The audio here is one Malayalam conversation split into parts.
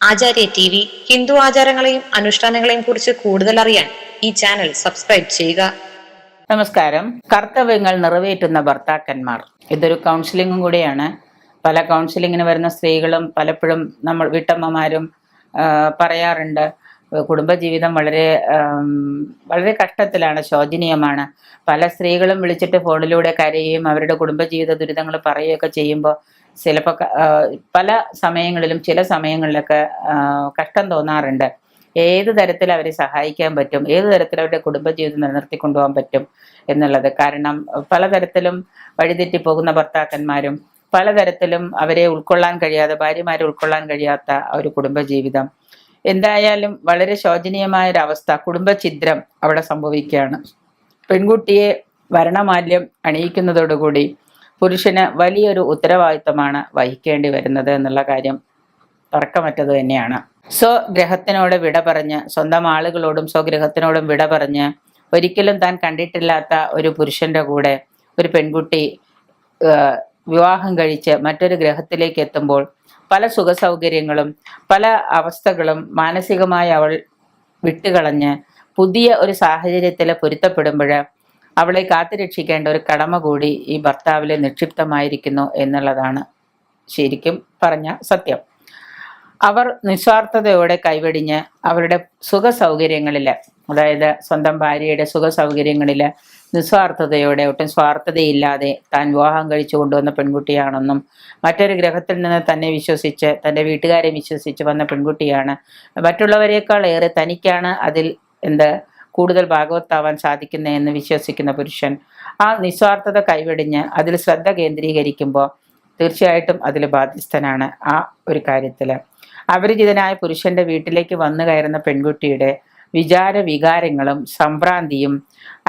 ആചാര്യ ടി വി ഹിന്ദു ആചാരങ്ങളെയും അനുഷ്ഠാനങ്ങളെയും കുറിച്ച് കൂടുതൽ അറിയാൻ ഈ ചാനൽ സബ്സ്ക്രൈബ് ചെയ്യുക. നമസ്കാരം. കർത്തവ്യങ്ങൾ നിറവേറ്റുന്ന ഭർത്താക്കന്മാർ. ഇതൊരു കൗൺസിലിംഗും കൂടിയാണ്. പല കൗൺസിലിങ്ങിന് വരുന്ന സ്ത്രീകളും പലപ്പോഴും നമ്മൾ വീട്ടമ്മമാരും പറയാറുണ്ട്. കുടുംബജീവിതം വളരെ വളരെ കഷ്ടത്തിലാണ് ശോചനീയമാണ്. പല സ്ത്രീകളും വിളിച്ചിട്ട് ഫോണിലൂടെ കരയുകയും അവരുടെ കുടുംബജീവിത ദുരിതങ്ങൾ പറയുകയൊക്കെ ചെയ്യുമ്പോൾ ചിലപ്പോൾ പല സമയങ്ങളിലും ചില സമയങ്ങളിലൊക്കെ കഷ്ടം തോന്നാറുണ്ട്. ഏത് തരത്തിൽ അവരെ സഹായിക്കാൻ പറ്റും? ഏത് തരത്തിൽ അവരുടെ കുടുംബജീവിതം നിലനിർത്തി കൊണ്ടുപോകാൻ പറ്റും എന്നുള്ളത്. കാരണം പലതരത്തിലും വഴിതെറ്റി പോകുന്ന ഭർത്താക്കന്മാരും പലതരത്തിലും അവരെ ഉൾക്കൊള്ളാൻ കഴിയാതെ ഭാര്യമാരെ ഉൾക്കൊള്ളാൻ കഴിയാത്ത ഒരു കുടുംബജീവിതം. എന്തായാലും വളരെ ശോചനീയമായ ഒരു അവസ്ഥ കുടുംബഛിദ്രം അവിടെ സംഭവിക്കുകയാണ്. പെൺകുട്ടിയെ വരണമാല്യം അണിയിക്കുന്നതോടുകൂടി പുരുഷന് വലിയൊരു ഉത്തരവാദിത്തമാണ് വഹിക്കേണ്ടി വരുന്നത് എന്നുള്ള കാര്യം തർക്കമറ്റത് തന്നെയാണ്. സ്വഗ്രഹത്തിനോട് വിട പറഞ്ഞ് സ്വന്തം ആളുകളോടും സ്വഗ്രഹത്തിനോടും വിട പറഞ്ഞ് ഒരിക്കലും താൻ കണ്ടിട്ടില്ലാത്ത ഒരു പുരുഷന്റെ കൂടെ ഒരു പെൺകുട്ടി വിവാഹം കഴിച്ച് മറ്റൊരു ഗ്രഹത്തിലേക്ക് എത്തുമ്പോൾ പല സുഖ സൗകര്യങ്ങളും പല അവസ്ഥകളും മാനസികമായി അവൾ വിട്ടുകളഞ്ഞ് പുതിയ ഒരു സാഹചര്യത്തിൽ പൊരുത്തപ്പെടുമ്പോൾ അവളെ കാത്തുരക്ഷിക്കേണ്ട ഒരു കടമ കൂടി ഈ ഭർത്താവിലെ നിക്ഷിപ്തമായിരിക്കുന്നു എന്നുള്ളതാണ് ശരിക്കും പറഞ്ഞ സത്യം. അവർ നിസ്വാർത്ഥതയോടെ കൈവെടിഞ്ഞ് അവരുടെ സുഖ സൗകര്യങ്ങളിൽ അതായത് സ്വന്തം ഭാര്യയുടെ സുഖ സൗകര്യങ്ങളിൽ നിസ്വാർത്ഥതയോടെ ഒട്ടും സ്വാർത്ഥതയില്ലാതെ താൻ വിവാഹം കഴിച്ചു കൊണ്ടുവന്ന പെൺകുട്ടിയാണെന്നും മറ്റൊരു ഗ്രഹത്തിൽ നിന്ന് തന്നെ വിശ്വസിച്ച് തന്റെ വീട്ടുകാരെ വിശ്വസിച്ച് വന്ന പെൺകുട്ടിയാണ്. മറ്റുള്ളവരെക്കാൾ ഏറെ തനിക്കാണ് അതിൽ എന്ത് കൂടുതൽ ഭാഗവത്താവാൻ സാധിക്കുന്നതെന്ന് വിശ്വസിക്കുന്ന പുരുഷൻ ആ നിസ്വാർത്ഥത കൈവെടിഞ്ഞ് അതിൽ ശ്രദ്ധ കേന്ദ്രീകരിക്കുമ്പോൾ തീർച്ചയായിട്ടും അതിൽ ബാധ്യസ്ഥനാണ് ആ ഒരു കാര്യത്തിൽ അപരിചിതനായ പുരുഷന്റെ വീട്ടിലേക്ക് വന്നു കയറുന്ന പെൺകുട്ടിയുടെ വിചാര വികാരങ്ങളും സംഭ്രാന്തിയും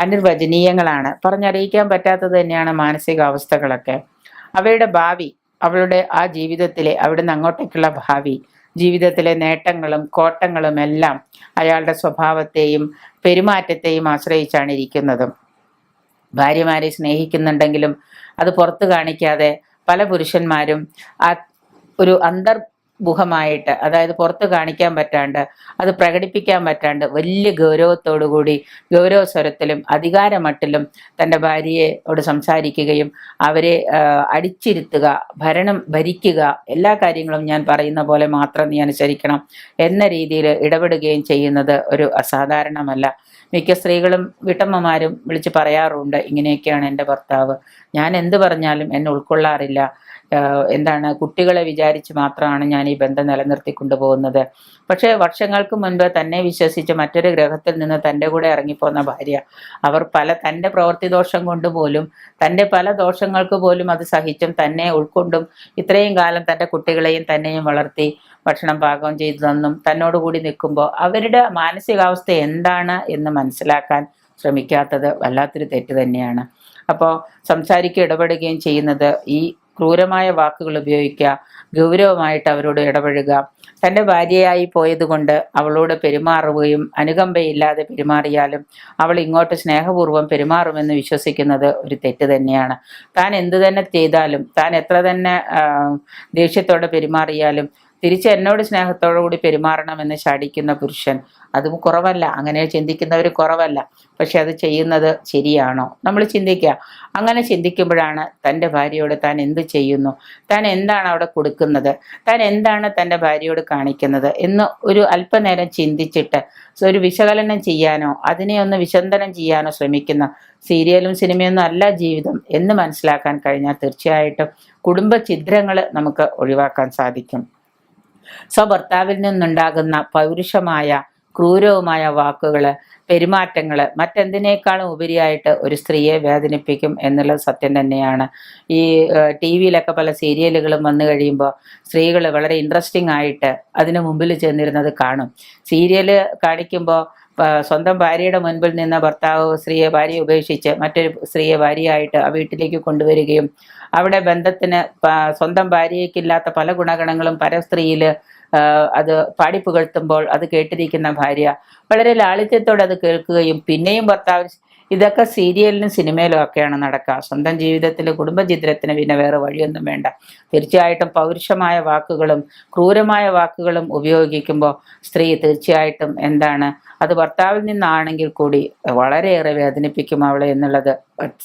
അനിർവചനീയങ്ങളാണ്. പറഞ്ഞറിയിക്കാൻ പറ്റാത്തത് തന്നെയാണ് മാനസികാവസ്ഥകളൊക്കെ. അവയുടെ ഭാവി അവളുടെ ആ ജീവിതത്തിലെ അവിടുന്ന് അങ്ങോട്ടേക്കുള്ള ഭാവി ജീവിതത്തിലെ നേട്ടങ്ങളും കോട്ടങ്ങളും എല്ലാം അയാളുടെ സ്വഭാവത്തെയും പെരുമാറ്റത്തെയും ആശ്രയിച്ചാണ് ഇരിക്കുന്നതും. ഭാര്യമാരെ സ്നേഹിക്കുന്നുണ്ടെങ്കിലും അത് പുറത്തു കാണിക്കാതെ പല പുരുഷന്മാരും ആ ഒരു അന്തർമുഖമായിട്ട് അതായത് പുറത്ത് കാണിക്കാൻ പറ്റാണ്ട് അത് പ്രകടിപ്പിക്കാൻ പറ്റാണ്ട് വലിയ ഗൗരവത്തോടുകൂടി ഗൗരവ സ്വരത്തിലും അധികാരമട്ടിലും തന്റെ ഭാര്യയോട് സംസാരിക്കുകയും അവരെ അടിച്ചിരുത്തുക ഭരണം ഭരിക്കുക എല്ലാ കാര്യങ്ങളും ഞാൻ പറയുന്ന പോലെ മാത്രം നീ അനുസരിക്കണം എന്ന രീതിയിൽ ഇടപെടുകയും ചെയ്യുന്നത് ഒരു അസാധാരണമല്ല. മിക്ക സ്ത്രീകളും വീട്ടമ്മമാരും വിളിച്ച് പറയാറുണ്ട് ഇങ്ങനെയൊക്കെയാണ് എന്റെ ഭർത്താവ്. ഞാൻ എന്ത് പറഞ്ഞാലും എന്നെ ഉൾക്കൊള്ളാറില്ല. എന്താണ് കുട്ടികളെ വിചാരിച്ച് മാത്രമാണ് ഞാൻ ഈ ബന്ധം നിലനിർത്തി കൊണ്ടുപോകുന്നത്. പക്ഷേ വർഷങ്ങൾക്ക് മുൻപ് തന്നെ വിശ്വസിച്ച് മറ്റൊരു ഗ്രഹത്തിൽ നിന്ന് തന്റെ കൂടെ ഇറങ്ങിപ്പോന്ന ഭാര്യ അവർ പല തന്റെ പ്രവൃത്തി ദോഷം കൊണ്ട് പോലും തന്റെ പല ദോഷങ്ങൾക്ക് പോലും അത് സഹിച്ചും തന്നെ ഉൾക്കൊണ്ടും ഇത്രയും കാലം തന്റെ കുട്ടികളെയും തന്നെയും വളർത്തി ഭക്ഷണം പാകം ചെയ്തു തന്നും തന്നോടുകൂടി നിൽക്കുമ്പോൾ അവരുടെ മാനസികാവസ്ഥ എന്താണ് എന്ന് മനസ്സിലാക്കാൻ ശ്രമിക്കാത്തത് വല്ലാത്തൊരു തെറ്റ് തന്നെയാണ്. അപ്പോൾ സംസാരിക്കുക ഇടപെടുകയും ചെയ്യുന്നത് ഈ ക്രൂരമായ വാക്കുകൾ ഉപയോഗിക്കുക ഗൗരവമായിട്ട് അവരോട് ഇടപഴകുക. തന്റെ ഭാര്യയായി പോയതുകൊണ്ട് അവളോട് പെരുമാറുകയും അനുകമ്പയില്ലാതെ പെരുമാറിയാലും അവൾ ഇങ്ങോട്ട് സ്നേഹപൂർവം പെരുമാറുമെന്ന് വിശ്വസിക്കുന്നത് ഒരു തെറ്റ് തന്നെയാണ്. താൻ എന്തു തന്നെ ചെയ്താലും താൻ എത്ര തന്നെ ദേഷ്യത്തോടെ പെരുമാറിയാലും തിരിച്ച് എന്നോട് സ്നേഹത്തോടു കൂടി പെരുമാറണമെന്ന് ശാടിക്കുന്ന പുരുഷൻ. അതും കുറവല്ല. അങ്ങനെ ചിന്തിക്കുന്നവർ കുറവല്ല. പക്ഷെ അത് ചെയ്യുന്നത് ശരിയാണോ? നമ്മൾ ചിന്തിക്കുക. അങ്ങനെ ചിന്തിക്കുമ്പോഴാണ് തന്റെ ഭാര്യയോട് താൻ എന്ത് ചെയ്യുന്നു? താൻ എന്താണ് അവിടെ കൊടുക്കുന്നത്? താൻ എന്താണ് തന്റെ ഭാര്യയോട് കാണിക്കുന്നത്? എന്ന് ഒരു അല്പനേരം ചിന്തിച്ചിട്ട് ഒരു വിശകലനം ചെയ്യാനോ അതിനെ ഒന്ന് വിശന്തനം ചെയ്യാനോ ശ്രമിക്കുന്ന സീരിയലും സിനിമയൊന്നും അല്ല ജീവിതം എന്ന് മനസ്സിലാക്കാൻ കഴിഞ്ഞാൽ തീർച്ചയായിട്ടും കുടുംബ ചിത്രങ്ങൾ നമുക്ക് ഒഴിവാക്കാൻ സാധിക്കും. സ്വഭർത്താവിൽ നിന്നുണ്ടാകുന്ന പൗരുഷമായ ക്രൂരവുമായ വാക്കുകൾ പെരുമാറ്റങ്ങൾ മറ്റെന്തിനേക്കാളും ഉപരിയായിട്ട് ഒരു സ്ത്രീയെ വേദനിപ്പിക്കും എന്നുള്ള സത്യം തന്നെയാണ്. ഈ ടി വിയിലൊക്കെ പല സീരിയലുകളും വന്നു കഴിയുമ്പോൾ സ്ത്രീകൾ വളരെ ഇൻട്രസ്റ്റിംഗ് ആയിട്ട് അതിന് മുമ്പിൽ ചെന്നിരുന്നത് കാണും. സീരിയൽ കാണിക്കുമ്പോൾ സ്വന്തം ഭാര്യയുടെ മുൻപിൽ നിന്ന ഭർത്താവ് സ്ത്രീയെ ഭാര്യയെ ഉപേക്ഷിച്ച് മറ്റൊരു സ്ത്രീയെ ഭാര്യയായിട്ട് ആ വീട്ടിലേക്ക് കൊണ്ടുവരികയും അവിടെ ബന്ധത്തിന് സ്വന്തം ഭാര്യയ്ക്കില്ലാത്ത പല ഗുണഗണങ്ങളും പരസ്ത്രീയിൽ അത് പാടിപ്പുകഴ്ത്തുമ്പോൾ അത് കേട്ടിരിക്കുന്ന ഭാര്യ വളരെ ലാളിത്യത്തോടെ അത് കേൾക്കുകയും പിന്നെയും ഭർത്താവ് ഇതൊക്കെ സീരിയലിനും സിനിമയിലും ഒക്കെയാണ് നടക്കുക. സ്വന്തം ജീവിതത്തിൽ കുടുംബചിത്രത്തിന് പിന്നെ വേറെ വഴിയൊന്നും വേണ്ട. തീർച്ചയായിട്ടും പൗരുഷമായ വാക്കുകളും ക്രൂരമായ വാക്കുകളും ഉപയോഗിക്കുമ്പോൾ സ്ത്രീ തീർച്ചയായിട്ടും എന്താണ് അത് ഭർത്താവിൽ നിന്നാണെങ്കിൽ കൂടി വളരെയേറെ വേദനിപ്പിക്കും അവളെ എന്നുള്ളത്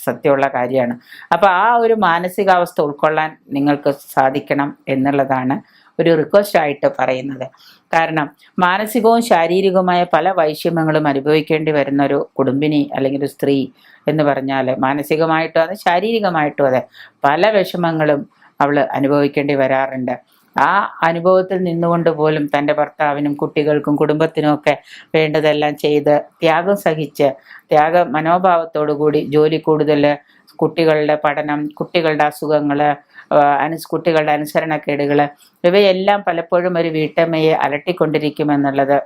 സത്യമുള്ള കാര്യമാണ്. അപ്പോൾ ആ ഒരു മാനസികാവസ്ഥ ഉൾക്കൊള്ളാൻ നിങ്ങൾക്ക് സാധിക്കണം എന്നുള്ളതാണ് ഒരു റിക്വസ്റ്റ് ആയിട്ട് പറയുന്നത്. കാരണം മാനസികവും ശാരീരികവുമായ പല വൈഷമ്യങ്ങളും അനുഭവിക്കേണ്ടി വരുന്ന ഒരു കുടുംബിനി അല്ലെങ്കിൽ ഒരു സ്ത്രീ എന്ന് പറഞ്ഞാൽ മാനസികമായിട്ടും അതെ ശാരീരികമായിട്ടും അതെ പല വിഷമങ്ങളും അവൾ അനുഭവിക്കേണ്ടി വരാറുണ്ട്. ആ അനുഭവത്തിൽ നിന്നുകൊണ്ട് പോലും തന്റെ ഭർത്താവിനും കുട്ടികൾക്കും കുടുംബത്തിനും ഒക്കെ വേണ്ടതെല്ലാം ചെയ്ത് ത്യാഗം സഹിച്ച് ത്യാഗ മനോഭാവത്തോടു കൂടി ജോലി കൂടുതൽ കുട്ടികളുടെ പഠനം കുട്ടികളുടെ അസുഖങ്ങൾ അനുസ് കുട്ടികളുടെ അനുസരണക്കേടുകൾ ഇവയെല്ലാം പലപ്പോഴും ഒരു വീട്ടമ്മയെ അലട്ടിക്കൊണ്ടിരിക്കുമെന്നുള്ളത്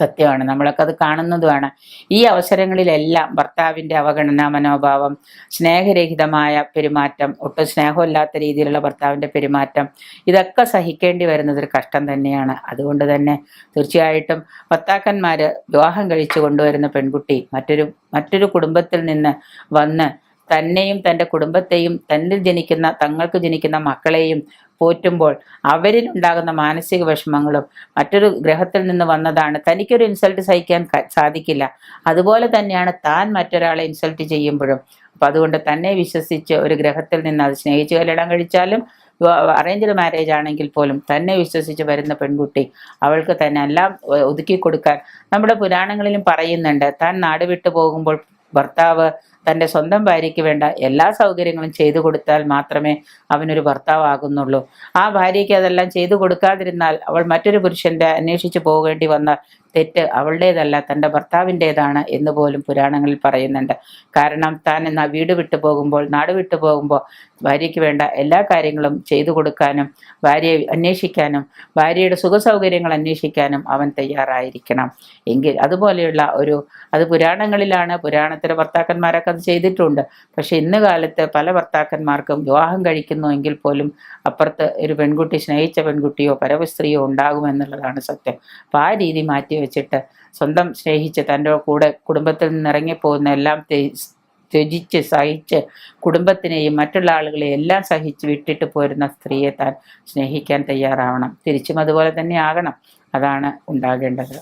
സത്യമാണ്. നമ്മളൊക്കെ അത് കാണുന്നതുമാണ്. ഈ അവസരങ്ങളിലെല്ലാം ഭർത്താവിന്റെ അവഗണനാ മനോഭാവം സ്നേഹരഹിതമായ പെരുമാറ്റം ഒട്ടും സ്നേഹമില്ലാത്ത രീതിയിലുള്ള ഭർത്താവിന്റെ പെരുമാറ്റം ഇതൊക്കെ സഹിക്കേണ്ടി വരുന്നത് ഒരു കഷ്ടം തന്നെയാണ്. അതുകൊണ്ട് തന്നെ തീർച്ചയായിട്ടും ഭർത്താക്കന്മാർ വിവാഹം കഴിച്ചു കൊണ്ടുവരുന്ന പെൺകുട്ടി മറ്റൊരു മറ്റൊരു കുടുംബത്തിൽ നിന്ന് വന്ന് തന്നെയും തന്റെ കുടുംബത്തെയും തന്നിൽ ജനിക്കുന്ന തങ്ങൾക്ക് ജനിക്കുന്ന മക്കളെയും പോറ്റുമ്പോൾ അവരിൽ ഉണ്ടാകുന്ന മാനസിക വിഷമങ്ങളും മറ്റൊരു ഗ്രഹത്തിൽ നിന്ന് വന്നതാണ്. തനിക്കൊരു ഇൻസൾട്ട് സഹിക്കാൻ സാധിക്കില്ല. അതുപോലെ തന്നെയാണ് താൻ മറ്റൊരാളെ ഇൻസൾട്ട് ചെയ്യുമ്പോഴും. അപ്പം അതുകൊണ്ട് തന്നെ വിശ്വസിച്ച് ഒരു ഗ്രഹത്തിൽ നിന്ന് അത് സ്നേഹിച്ച് കല്യാണം കഴിച്ചാലും അറേഞ്ച്ഡ് മാരേജ് ആണെങ്കിൽ പോലും തന്നെ വിശ്വസിച്ച് വരുന്ന പെൺകുട്ടി അവൾക്ക് തന്നെ എല്ലാം ഒതുക്കി കൊടുക്കാൻ നമ്മുടെ പുരാണങ്ങളിലും പറയുന്നുണ്ട്. താൻ നാട് വിട്ടു പോകുമ്പോൾ ഭർത്താവ് തന്റെ സ്വന്തം ഭാര്യയ്ക്ക് വേണ്ട എല്ലാ സൗകര്യങ്ങളും ചെയ്തു കൊടുത്താൽ മാത്രമേ അവനൊരു ഭർത്താവാകുന്നുള്ളൂ. ആ ഭാര്യയ്ക്ക് അതെല്ലാം ചെയ്തു കൊടുക്കാതിരുന്നാൽ അവൾ മറ്റൊരു പുരുഷന്റെ അന്വേഷിച്ചു പോകേണ്ടി വന്ന തെറ്റ് അവളുടേതല്ല തന്റെ ഭർത്താവിന്റെതാണ് എന്ന് പോലും പുരാണങ്ങളിൽ പറയുന്നുണ്ട്. കാരണം താൻ എന്നാ വീട് വിട്ടു പോകുമ്പോൾ നാട് വിട്ടു പോകുമ്പോൾ ഭാര്യയ്ക്ക് വേണ്ട എല്ലാ കാര്യങ്ങളും ചെയ്തു കൊടുക്കാനും ഭാര്യയെ അന്വേഷിക്കാനും ഭാര്യയുടെ സുഖസൗകര്യങ്ങൾ അന്വേഷിക്കാനും അവൻ തയ്യാറായിരിക്കണം. എങ്കിൽ അതുപോലെയുള്ള ഒരു അത് പുരാണങ്ങളിലാണ് പുരാണത്തിലെ ഭർത്താക്കന്മാരൊക്കെ അത് ചെയ്തിട്ടുണ്ട്. പക്ഷെ ഇന്ന് കാലത്ത് പല ഭർത്താക്കന്മാർക്കും വിവാഹം കഴിക്കുന്നു എങ്കിൽ പോലും അപ്പുറത്ത് ഒരു പെൺകുട്ടി സ്നേഹിച്ച പെൺകുട്ടിയോ പരവസ്ത്രീയോ ഉണ്ടാകുമെന്നുള്ളതാണ് സത്യം. അപ്പോൾ ആ രീതി മാറ്റി വെച്ചിട്ട് സ്വന്തം സ്നേഹിച്ച് തന്റെ കൂടെ കുടുംബത്തിൽ നിന്ന് ഇറങ്ങിപ്പോകുന്ന എല്ലാം ത്യജിച്ച് സഹിച്ച് കുടുംബത്തിനെയും മറ്റുള്ള ആളുകളെയും എല്ലാം സഹിച്ച് വിട്ടിട്ട് പോരുന്ന സ്ത്രീയെ താൻ സ്നേഹിക്കാൻ തയ്യാറാവണം. തിരിച്ചും അതുപോലെ തന്നെ ആകണം. അതാണ് ഉണ്ടാകേണ്ടത്.